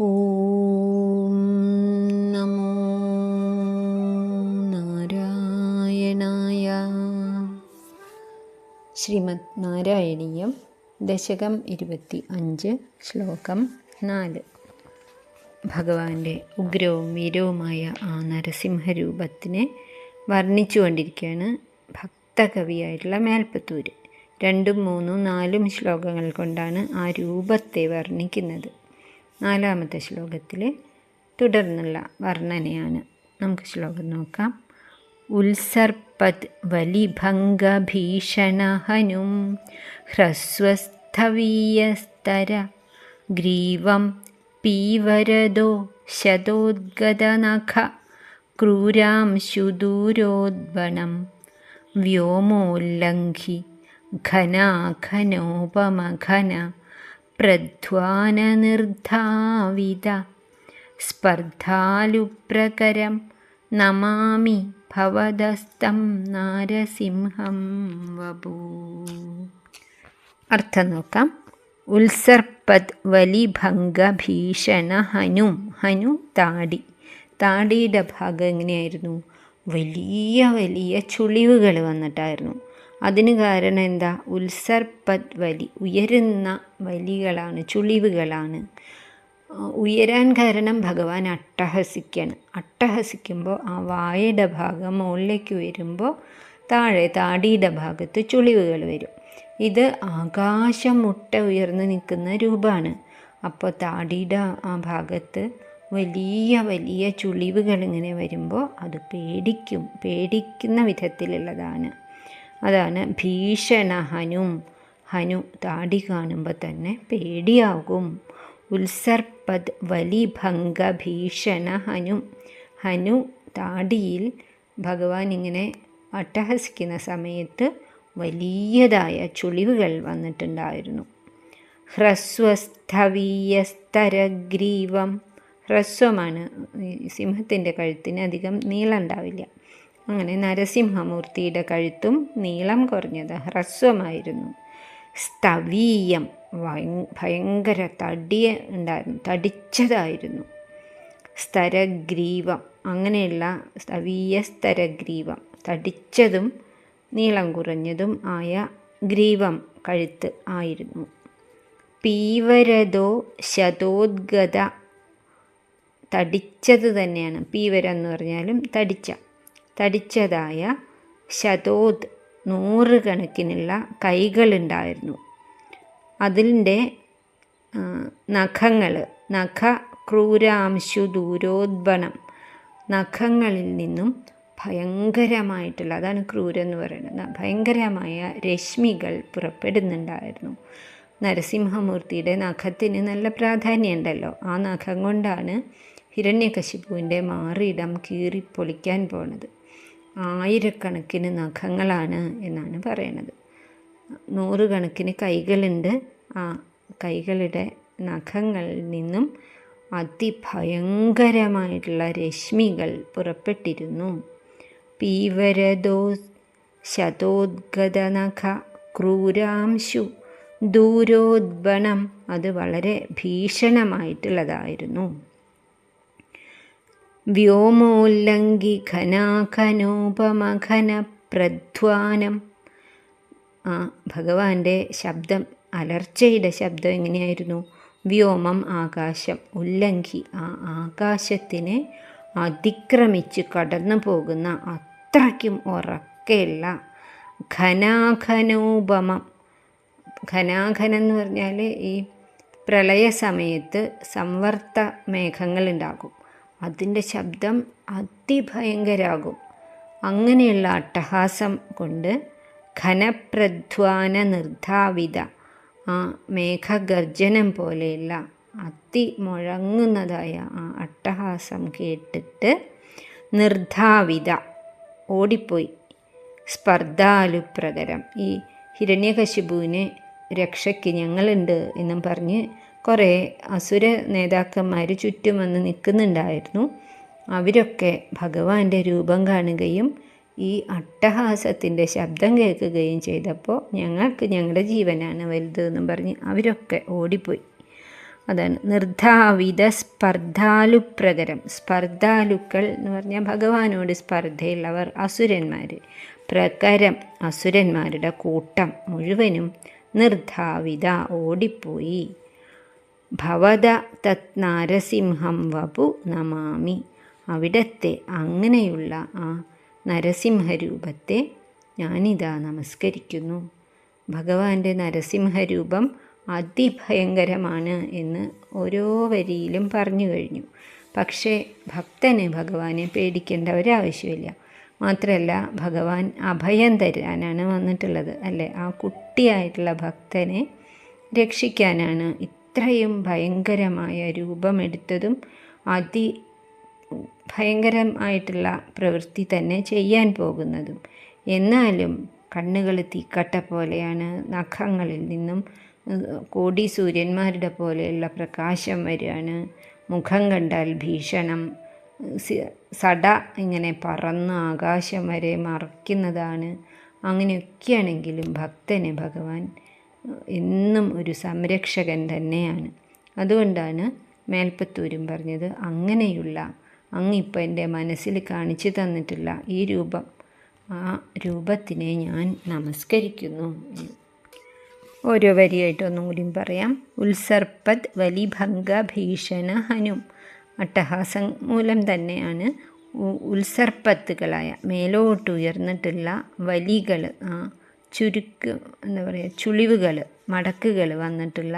ഓം നമോ നാരായണായ. ശ്രീമദ് നാരായണീയം ദശകം ഇരുപത്തി അഞ്ച് ശ്ലോകം നാല്. ഭഗവാന്റെ ഉഗ്രവും വീരവുമായ ആ നരസിംഹരൂപത്തിനെ വർണിച്ചുകൊണ്ടിരിക്കുകയാണ് ഭക്തകവിയായിട്ടുള്ള മേൽപ്പത്തൂര്. രണ്ടും മൂന്നും നാലും ശ്ലോകങ്ങൾ കൊണ്ടാണ് ആ രൂപത്തെ വർണിക്കുന്നത്. നാലാമത്തെ ശ്ലോകത്തിൽ തുടർന്നുള്ള വർണനയാണ്. നമുക്ക് ശ്ലോകം നോക്കാം. ഉത്സർപ്പത് വലിഭംഗഭീഷണഹനും ഹ്രസ്വസ്ഥവീയസ്തര ഗ്രീവം പീവരദോ ശതോദ്ഗതനഖ ക്രൂരാംശുദൂരോദ്ബണം വ്യോമോല്ലംഘി ഘനാഘനോപമഘന പ്രധ്വാനനിർധാവിത. സ്പർദ്ധാലുപ്രകരം നമാമി ഭവദസ്തം നാരസിംഹം വപൂ. അർത്ഥം നോക്കാം. ഉത്സർപ്പത് വലിഭംഗ ഭീഷണ ഹനു ഹനു താടി. താടിയുടെ ഭാഗം എങ്ങനെയായിരുന്നു? വലിയ വലിയ ചുളിവുകൾ വന്നിട്ടായിരുന്നു. അതിന് കാരണം എന്താ? ഉത്സർപ്പത് വലി ഉയരുന്ന വലികളാണ് ചുളിവുകളാണ്. ഉയരാൻ കാരണം ഭഗവാൻ അട്ടഹസിക്കാണ്. അട്ടഹസിക്കുമ്പോൾ ആ വായയുടെ ഭാഗം മുകളിലേക്ക് വരുമ്പോൾ താഴെ താടിയുടെ ഭാഗത്ത് ചുളിവുകൾ വരും. ഇത് ആകാശം മുട്ട ഉയർന്നു നിൽക്കുന്ന രൂപമാണ്. അപ്പോൾ താടിയുടെ ആ ഭാഗത്ത് വലിയ വലിയ ചുളിവുകൾ ഇങ്ങനെ വരുമ്പോൾ അത് പേടിക്കും. പേടിക്കുന്ന വിധത്തിലുള്ളതാണ്. അതാണ് ഭീഷണ ഹനും ഹനു താടി കാണുമ്പോൾ തന്നെ പേടിയാകും. ഉത്സർപ്പത് വലിഭംഗ ഭീഷണ ഹനു ഹനു താടിയിൽ ഭഗവാൻ ഇങ്ങനെ അട്ടഹസിക്കുന്ന സമയത്ത് വലിയതായ ചുളിവുകൾ വന്നിട്ടുണ്ടായിരുന്നു. ഹ്രസ്വസ്ഥവീയസ്തരഗ്രീവം. ഹ്രസ്വമാണ് സിംഹത്തിന്റെ കഴുത്തിന് അധികം നീളം ഉണ്ടാവില്ല. അങ്ങനെ നരസിംഹമൂർത്തിയുടെ കഴുത്തും നീളം കുറഞ്ഞത് ഹ്രസ്വമായിരുന്നു. സ്തവീയം ഭയങ്കര തടിയ ഉണ്ടായിരുന്നു തടിച്ചതായിരുന്നു. സ്തരഗ്രീവം അങ്ങനെയുള്ള സ്തവീയ സ്തരഗ്രീവം തടിച്ചതും നീളം കുറഞ്ഞതും ആയ ഗ്രീവം കഴുത്ത് ആയിരുന്നു. പീവരതോ ശതോദ്ഗത തടിച്ചത് തന്നെയാണ്. പീവരം എന്ന് പറഞ്ഞാലും തടിച്ച. തടിച്ചതായ ശതോത് നൂറുകണക്കിനുള്ള കൈകളുണ്ടായിരുന്നു. അതിന്റെ നഖങ്ങൾ നഖ ക്രൂരാംശു ദൂരോദ്ബണം നഖങ്ങളിൽ നിന്നും ഭയങ്കരമായിട്ടുള്ള അതാണ് ക്രൂരെന്ന് പറയുന്നത് ഭയങ്കരമായ രശ്മികൾ പുറപ്പെടുന്നുണ്ടായിരുന്നു. നരസിംഹമൂർത്തിയുടെ നഖത്തിന് നല്ല പ്രാധാന്യമുണ്ടല്ലോ. ആ നഖം കൊണ്ടാണ് ഹിരണ്യകശിപുവിന്റെ മാറിയിടം കീറിപ്പൊളിക്കാൻ പോണത്. ആയിരക്കണക്കിന് നഖങ്ങളാണ് എന്നാണ് പറയണത്. നൂറുകണക്കിന് കൈകളുണ്ട്. ആ കൈകളുടെ നഖങ്ങളിൽ നിന്നും അതിഭയങ്കരമായിട്ടുള്ള രശ്മികൾ പുറപ്പെട്ടിരുന്നു. പീവരദോ ശതോദ്ഗതനഖ ക്രൂരാംശു ദൂരോദ്ബണം. അത് വളരെ ഭീഷണമായിട്ടുള്ളതായിരുന്നു. വ്യോമോല്ലംഘി ഘനാഘനോപമഘന പ്രധ്വാനം ആ ഭഗവാന്റെ ശബ്ദം അലർച്ചയുടെ ശബ്ദം എങ്ങനെയായിരുന്നു? വ്യോമം ആകാശം ഉല്ലംഘി ആ ആകാശത്തിനെ അതിക്രമിച്ച് കടന്നു പോകുന്ന അത്രയ്ക്കും ഉറക്കെയുള്ള ഘനാഘനോപമം. ഘനാഘനം എന്ന് പറഞ്ഞാൽ ഈ പ്രളയ സമയത്ത് സംവർത്ത മേഘങ്ങളുണ്ടാകും. അതിന്റെ ശബ്ദം അതിഭയങ്കരാകും. അങ്ങനെയുള്ള അട്ടഹാസം കൊണ്ട് ഘനപ്രധ്വാന നിർദ്ധാവിത ആ മേഘഗർജനം പോലെയുള്ള അതി മുഴങ്ങുന്നതായ ആ അട്ടഹാസം കേട്ടിട്ട് നിർദ്ധാവിത ഓടിപ്പോയി. സ്പർദ്ധാലുപ്രകരം ഈ ഹിരണ്യകശിപുവിന് രക്ഷയ്ക്ക് ഞങ്ങളുണ്ട് എന്നും പറഞ്ഞ് കുറേ അസുര നേതാക്കന്മാർ ചുറ്റും വന്ന് നിൽക്കുന്നുണ്ടായിരുന്നു. അവരൊക്കെ ഭഗവാന്റെ രൂപം കാണുകയും ഈ അട്ടഹാസത്തിന്റെ ശബ്ദം കേൾക്കുകയും ചെയ്തപ്പോൾ ഞങ്ങൾക്ക് ഞങ്ങളുടെ ജീവനാണ് വലുത് എന്നും പറഞ്ഞ് അവരൊക്കെ ഓടിപ്പോയി. അതാണ് നിർദ്ധാവിത സ്പർദ്ധാലുപ്രകരം. സ്പർദ്ധാലുക്കൾ എന്ന് പറഞ്ഞാൽ ഭഗവാനോട് സ്പർദ്ധയുള്ളവർ അസുരന്മാർ പ്രകരം അസുരന്മാരുടെ കൂട്ടം മുഴുവനും നിർദ്ധാവിത ഓടിപ്പോയി. ഭവത തത് നരസിംഹം വപു നമാമി. അവിടത്തെ അങ്ങനെയുള്ള ആ നരസിംഹരൂപത്തെ ഞാനിതാ നമസ്കരിക്കുന്നു. ഭഗവാന്റെ നരസിംഹരൂപം അതിഭയങ്കരമാണ് എന്ന് ഓരോ വരിയിലും പറഞ്ഞു കഴിഞ്ഞു. പക്ഷേ ഭക്തന് ഭഗവാനെ പേടിക്കേണ്ട ഒരാവശ്യമില്ല മാത്രമല്ല ഭഗവാൻ അഭയം തരാനാണ് വന്നിട്ടുള്ളത്. അല്ലേ? ആ കുട്ടിയായിട്ടുള്ള ഭക്തനെ രക്ഷിക്കാനാണ് ഇത്രയും ഭയങ്കരമായ രൂപമെടുത്തതും അതി ഭയങ്കരമായിട്ടുള്ള പ്രവൃത്തി തന്നെ ചെയ്യാൻ പോകുന്നതും. എന്നാലും കണ്ണുകൾ തീക്കട്ട പോലെയാണ് നഖങ്ങളിൽ നിന്നും കോടി സൂര്യന്മാരുടെ പോലെയുള്ള പ്രകാശം വരികയാണ് മുഖം കണ്ടാൽ ഭീഷണം സട ഇങ്ങനെ പറന്ന് ആകാശം വരെ മറയ്ക്കുന്നതാണ്. അങ്ങനെയൊക്കെയാണെങ്കിലും ഭക്തന് ഭഗവാൻ എന്നും ഒരു സംരക്ഷകൻ തന്നെയാണ്. അതുകൊണ്ടാണ് മേൽപ്പത്തൂരും പറഞ്ഞത് അങ്ങനെയുള്ള അങ്ങിപ്പോൾ എന്റെ മനസ്സിൽ കാണിച്ചു തന്നിട്ടുള്ള ഈ രൂപം ആ രൂപത്തിനെ ഞാൻ നമസ്കരിക്കുന്നു. ഓരോ വരിയായിട്ട് ഒന്നും കൂടി പറയാം. ഉത്സർപ്പത് വലിഭംഗ ഭീഷണ ഹനും. അട്ടഹാസം മൂലം തന്നെയാണ് ഉത്സർപ്പത്തുകളായ മേലോട്ടുയർന്നിട്ടുള്ള വലികൾ ആ ചുരുക്ക് എന്താ പറയുക ചുളിവുകൾ മടക്കുകൾ വന്നിട്ടുള്ള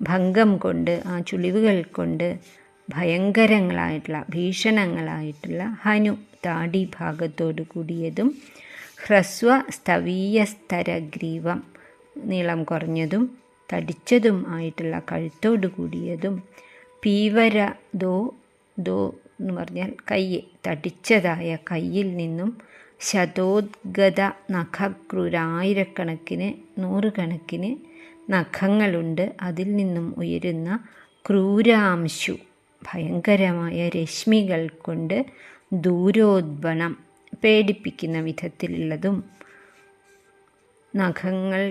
ഭംഗം കൊണ്ട് ആ ചുളിവുകൾ കൊണ്ട് ഭയങ്കരങ്ങളായിട്ടുള്ള ഭീഷണങ്ങളായിട്ടുള്ള ഹനു താടി ഭാഗത്തോട് കൂടിയതും ഹ്രസ്വ സ്ഥവീയസ്തരഗ്രീവം നീളം കുറഞ്ഞതും തടിച്ചതും ആയിട്ടുള്ള കഴുത്തോട് കൂടിയതും പീവര ദോ ദോ എന്ന് പറഞ്ഞാൽ കയ്യ് തടിച്ചതായ കയ്യിൽ നിന്നും ശതോദ്ഗത നഖക്രൂരായിരക്കണക്കിന് നൂറുകണക്കിന് നഖങ്ങളുണ്ട്. അതിൽ നിന്നും ഉയരുന്ന ക്രൂരാംശു ഭയങ്കരമായ രശ്മികൾ കൊണ്ട് ദൂരോദ്ബണം പേടിപ്പിക്കുന്ന വിധത്തിലുള്ളതും നഖങ്ങൾ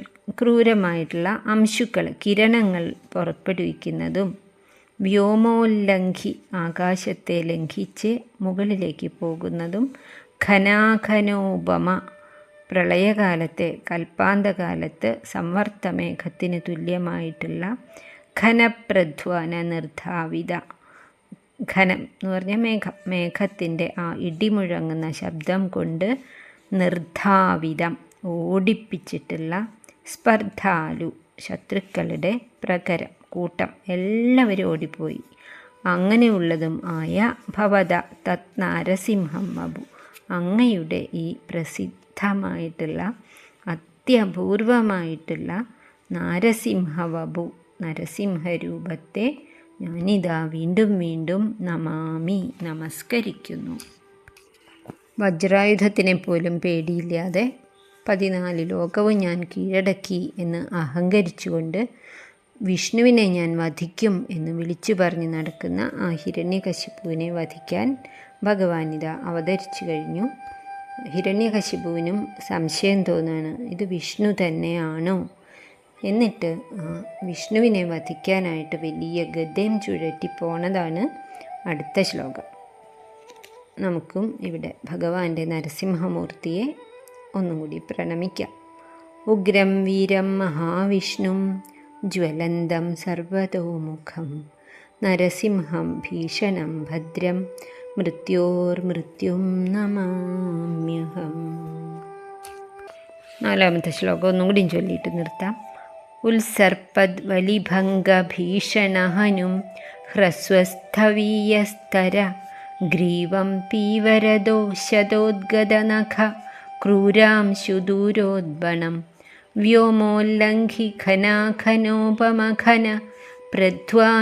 ക്രൂരമായിട്ടുള്ള അംശുക്കൾ കിരണങ്ങൾ പുറപ്പെടുവിക്കുന്നതും വ്യോമോല്ലംഘി ആകാശത്തെ ലംഘിച്ച് മുകളിലേക്ക് പോകുന്നതും ഘനാഘനോപമ പ്രളയകാലത്തെ കൽപ്പാന്തകാലത്ത് സംവർത്തമേഘത്തിന് തുല്യമായിട്ടുള്ള ഘനപ്രധ്വാന നിർദ്ധാവിത ഘനം എന്ന് പറഞ്ഞാൽ മേഘം മേഘത്തിന്റെ ആ ഇടിമുഴങ്ങുന്ന ശബ്ദം കൊണ്ട് നിർദ്ധാവിതം ഓടിപ്പിച്ചിട്ടുള്ള സ്പർദ്ധാലു ശത്രുക്കളുടെ പ്രകരം കൂട്ടം എല്ലാവരും ഓടിപ്പോയി. അങ്ങനെയുള്ളതും ആയ ഭവത തത് നാരസിംഹം അബു. അങ്ങയുടെ ഈ പ്രസിദ്ധമായിട്ടുള്ള അത്യപൂർവമായിട്ടുള്ള നാരസിംഹവപു നരസിംഹരൂപത്തെ ഞാനിതാ വീണ്ടും വീണ്ടും നമാമി നമസ്കരിക്കുന്നു. വജ്രായുധത്തിനെ പോലും പേടിയില്ലാതെ പതിനാല് ലോകവും ഞാൻ കീഴടക്കി എന്ന് അഹങ്കരിച്ചുകൊണ്ട് വിഷ്ണുവിനെ ഞാൻ വധിക്കും എന്ന് വിളിച്ചു പറഞ്ഞ് നടക്കുന്ന ആ ഹിരണ്യകശിപ്പുവിനെ വധിക്കാൻ ഭഗവാനിത അവതരിച്ചു കഴിഞ്ഞു. ഹിരണ്യകശിപുവിനും സംശയം തോന്നുകയാണ് ഇത് വിഷ്ണു തന്നെയാണോ? എന്നിട്ട് വിഷ്ണുവിനെ വധിക്കാനായിട്ട് വലിയ ഗദ്യം ചുഴറ്റി പോണതാണ് അടുത്ത ശ്ലോകം. നമുക്കും ഇവിടെ ഭഗവാന്റെ നരസിംഹമൂർത്തിയെ ഒന്നും കൂടി പ്രണമിക്കാം. ഉഗ്രം വീരം മഹാവിഷ്ണു ജ്വലന്തം സർവതോമുഖം നരസിംഹം ഭീഷണം ഭദ്രം മൃത്യോർമൃത്യും നമാമ്യഹം. നാലാമത്തെ ശ്ലോകം ഒന്നും കൂടി ചൊല്ലിയിട്ട് നിർത്താം. ഭീഷണഹനും ഹ്രസ്വസ്ഥവീയസ്തര ഗ്രീവം പീവരദോ ക്രൂരാം ശുദൂരോദ്ബണം വ്യോമോല്ലംഘി ഖനാഖനോപമഖന പ്രധ്വാ